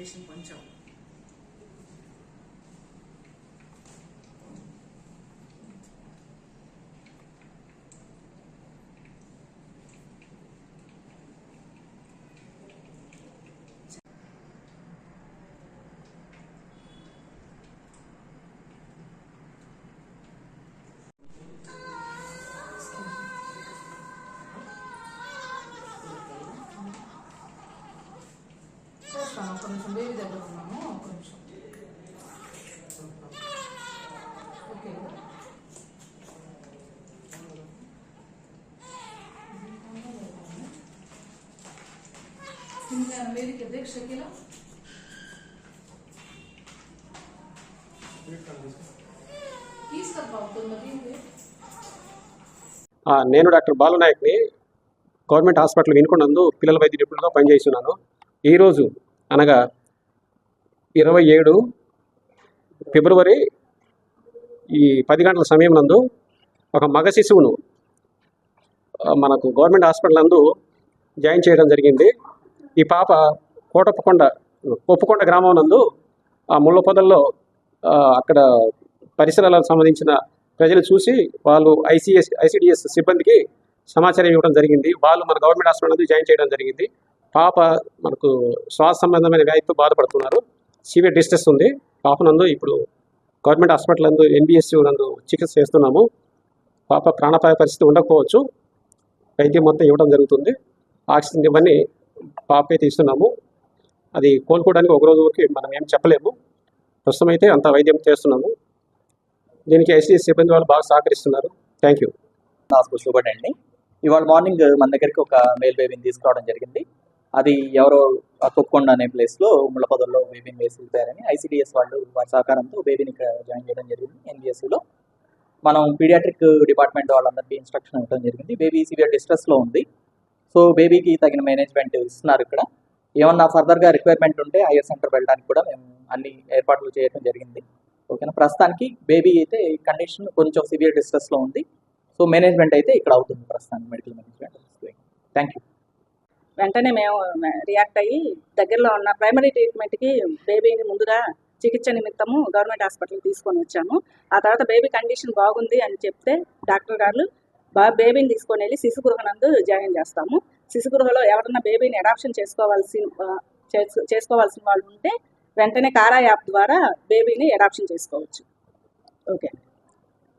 飞行很久 చేస్తాను ఒక నిమిషం బేబీ దగ్గర ఉన్నాను ఒక నిమిషం ఓకే मेरी के देख शकीला किस कर पाओ तो मदीन में ఆ, నేను డాక్టర్ బాలనాయక్ని గవర్నమెంట్ హాస్పిటల్ వినుకొండందు పిల్లల వైద్య నిపుణులుగా పనిచేస్తున్నాను ఈరోజు అనగా ఇరవై ఏడు ఫిబ్రవరి ఈ పది గంటల సమయం నందు ఒక మగ శిశువును మనకు గవర్నమెంట్ హాస్పిటల్ నందు జాయిన్ చేయడం జరిగింది. ఈ పాప కోటప్పకొండ కొప్పుకొండ గ్రామం నందు ఆ ముళ్ళ పొదల్లో అక్కడ పరిసరాలకు సంబంధించిన ప్రజలు చూసి వాళ్ళు ఐసీఎస్ ఐసీడిఎస్ సిబ్బందికి సమాచారం ఇవ్వడం జరిగింది. వాళ్ళు మన గవర్నమెంట్ హాస్పిటల్ నందు జాయిన్ చేయడం జరిగింది. పాప మనకు శ్వాస సంబంధమైన వ్యాధితో బాధపడుతున్నారు సివియర్ డిస్ట్రెస్ ఉంది పాప నందు ఇప్పుడు గవర్నమెంట్ హాస్పిటల్ నందు ఎన్బిఎస్సి నందు చికిత్స చేస్తున్నాము పాప ప్రాణాపాయ పరిస్థితి ఉండకపోవచ్చు వైద్యం మొత్తం ఇవ్వడం జరుగుతుంది ఆక్సిజన్ ఇవన్నీ పాపే తీస్తున్నాము అది కోలుకోవడానికి ఒక రోజు వరకు మనం ఏం చెప్పలేము ప్రస్తుతం అయితే అంత వైద్యం చేస్తున్నాము దీనికి ఐసీఎస్ సిబ్బంది వాళ్ళు బాగా సహకరిస్తున్నారు థ్యాంక్ యూ నాకు శుభండి ఇవాళ మార్నింగ్ మన దగ్గరికి ఒక మేల్ బేబీని తీసుకురావడం జరిగింది అది ఎవరో ఆ కుక్కొండ అనే ప్లేస్లో ముళ్ళపదల్లో బేబీని వేసి వెళ్ళిపోయారని ఐసీడీఎస్ వాళ్ళు వారి సహకారంతో బేబీని ఇక్కడ జాయిన్ చేయడం జరిగింది. ఎన్జిఎస్లో మనం పీడియాట్రిక్ డిపార్ట్మెంట్ వాళ్ళందరికీ ఇన్స్ట్రక్షన్ ఇవ్వడం జరిగింది. బేబీ సివియర్ డిస్ట్రెస్లో ఉంది. సో బేబీకి తగిన మేనేజ్మెంట్ ఇస్తున్నారు ఇక్కడ. ఏమన్నా ఫర్దర్గా రిక్వైర్మెంట్ ఉంటే హైయర్ సెంటర్ వెళ్ళడానికి కూడా మేము అన్ని ఏర్పాట్లు చేయడం జరిగింది. ఓకేనా ప్రస్తుతానికి బేబీ అయితే కండిషన్ కొంచెం సివియర్ డిస్ట్రెస్లో ఉంది. సో మేనేజ్మెంట్ అయితే ఇక్కడ అవుతుంది ప్రస్తుతానికి మెడికల్ మేనేజ్మెంట్ థ్యాంక్ యూ వెంటనే మేము రియాక్ట్ అయ్యి దగ్గరలో ఉన్న ప్రైమరీ ట్రీట్మెంట్కి బేబీని ముందుగా చికిత్స నిమిత్తము గవర్నమెంట్ హాస్పిటల్కి తీసుకొని వచ్చాము. ఆ తర్వాత బేబీ కండిషన్ బాగుంది అని చెప్తే డాక్టర్ గారు బా బేబీని తీసుకొని వెళ్ళి శిశు గృహనందు జాయిన్ చేస్తాము. శిశు గృహలో ఎవరన్నా బేబీని అడాప్షన్ చేసుకోవాల్సి చేసుకోవాల్సిన వాళ్ళు ఉంటే వెంటనే కారా యాప్ ద్వారా బేబీని అడాప్షన్ చేసుకోవచ్చు. ఓకే.